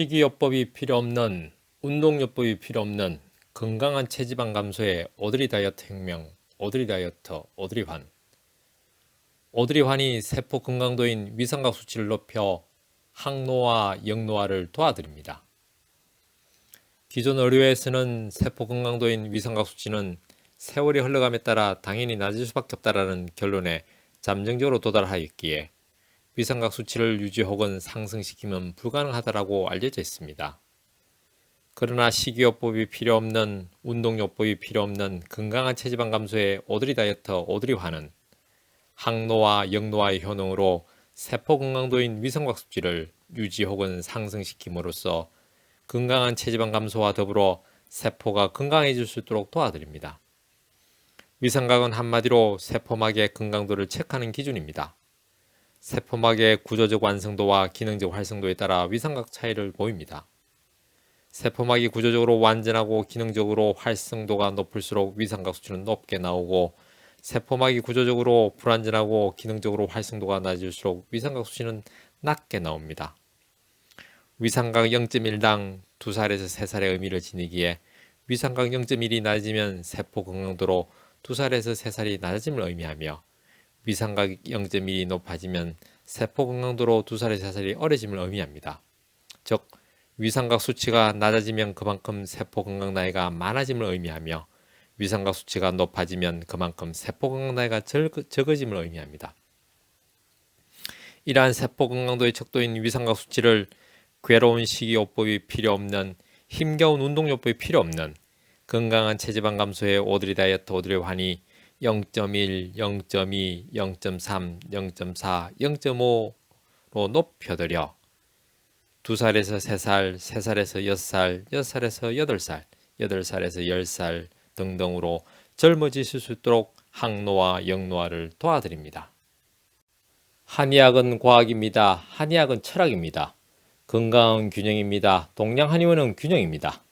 식이요법이 필요 없는 운동요법이 필요 없는 건강한 체지방 감소의 오드리 다이어트 혁명 오드리 다이어트 오드리 환 오드리 환이 세포 건강도인 위성각 수치를 높여 항노화 영노화를 도와드립니다. 기존 의료에서는 세포 건강도인 위성각 수치는 세월이 흘러감에 따라 당연히 낮을 수밖에 없다라는 결론에 잠정적으로 도달하였기에 위성각 수치를 유지 혹은 상승시키면 불가능하다라고 알려져 있습니다. 그러나 식이요법이 필요 없는 운동요법이 필요 없는 건강한 체지방 감소의 오드리 다이어트 오드리 화는 항노화 영노화의 효능으로 세포 건강도인 위성각 수치를 유지 혹은 상승시킴으로써 건강한 체지방 감소와 더불어 세포가 건강해질 수 있도록 도와드립니다. 위성각은 한마디로 세포막의 건강도를 체크하는 기준입니다. 세포막의 구조적 완성도와 기능적 활성도에 따라 위성각 차이를 보입니다. 세포막이 구조적으로 완전하고 기능적으로 활성도가 높을수록 위성각 수치는 높게 나오고 세포막이 구조적으로 불완전하고 기능적으로 활성도가 낮을수록 위성각 수치는 낮게 나옵니다. 위상각 0.1당 2살에서 3살의 의미를 지니기에 위상각 0.1이 낮으면 세포 건강도로 2살에서 3살이 낮아짐을 의미하며 위상각 0.1이 높아지면 세포 건강도로 2살에서 3살이 어려짐을 의미합니다. 즉 위상각 수치가 낮아지면 그만큼 세포 건강 나이가 많아짐을 의미하며 위상각 수치가 높아지면 그만큼 세포 건강 나이가 적어짐을 의미합니다. 이러한 세포 건강도의 척도인 위상각 수치를 괴로운 식이요법이 필요 없는 힘겨운 운동요법이 필요 없는 건강한 체지방 감소의 오드리 다이어트 오드리 환이 0.1, 0.2, 0.3, 0.4, 0.5로 높여드려 2살에서 3살, 3살에서 6살, 6살에서 8살, 8살에서 10살 등등으로 젊어지실 수 있도록 항노화, 영노화를 도와드립니다. 한의학은 과학입니다. 한의학은 철학입니다. 건강은 균형입니다. 동양 한의원은 균형입니다.